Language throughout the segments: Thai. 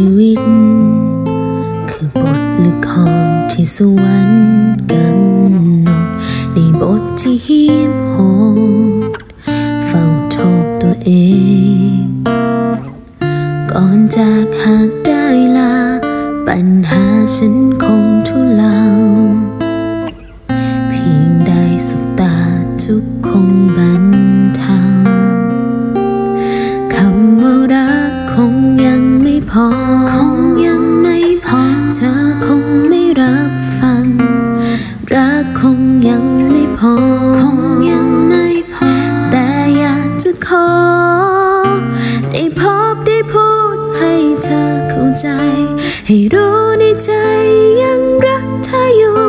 ชีวิต คือบทละครที่สวรรค์กำหนดในบทที่เหีบโหดเฝ้าโทษตัวเอง ก่อนจากหากได้ลา ปัญหาฉันคงทุเลา พอ คงยังไม่พอ เธอคงไม่รับฟัง รักคงยังไม่พอ คงยังไม่พอ แต่อยากจะขอ ได้พบได้พูดให้เธอเข้าใจ ให้รู้ในใจยังรักเธออยู่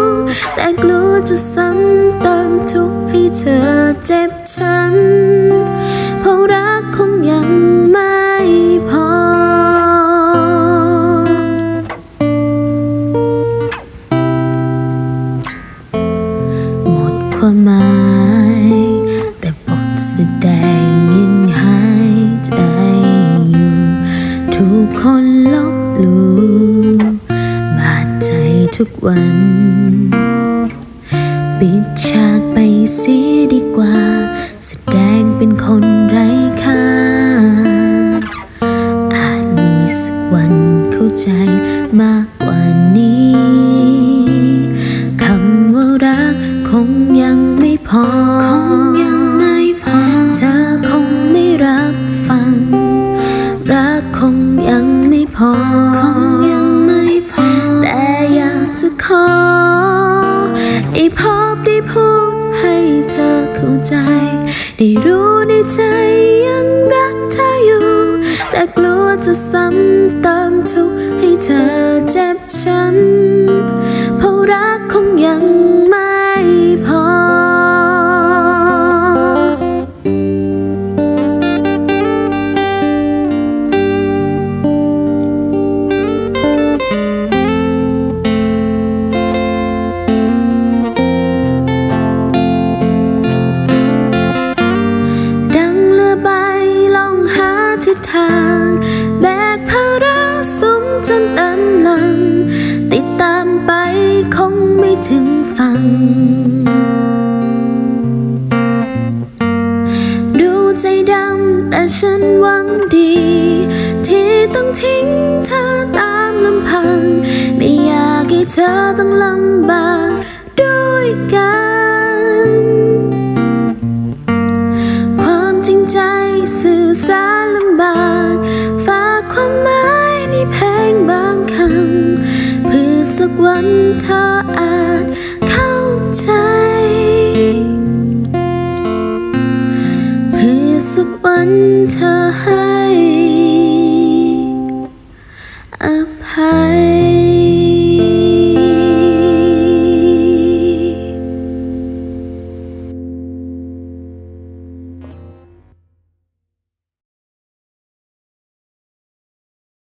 แต่กลัวจะซ้ำเติมทุกข์ให้เธอเจ็บช้ำ หมาย แต่บทแสดงยังหายใจอยู่ทุกคนลบลู่บาดใจทุกวัน ปิดฉากไปเสียดีกว่า แสดงเป็นคนไร้ค่า อาจมีสักวันเข้าใจมากกว่านี้ เข้าใจ ได้รู้ในใจยังรักเธออยู่ แต่กลัวจะซ้ำเติมทุกข์ให้เธอเจ็บช้ำ จนอันลัง ติดตามไปคงไม่ถึงฝั่งดูใจดำแต่ฉันหวังดี ที่ต้องทิ้งเธอตามลำพัง ไม่อยากให้เธอต้องลำบาก กวันเธออาจเข้าใจ เพื่อสักวันเธอให้อภัย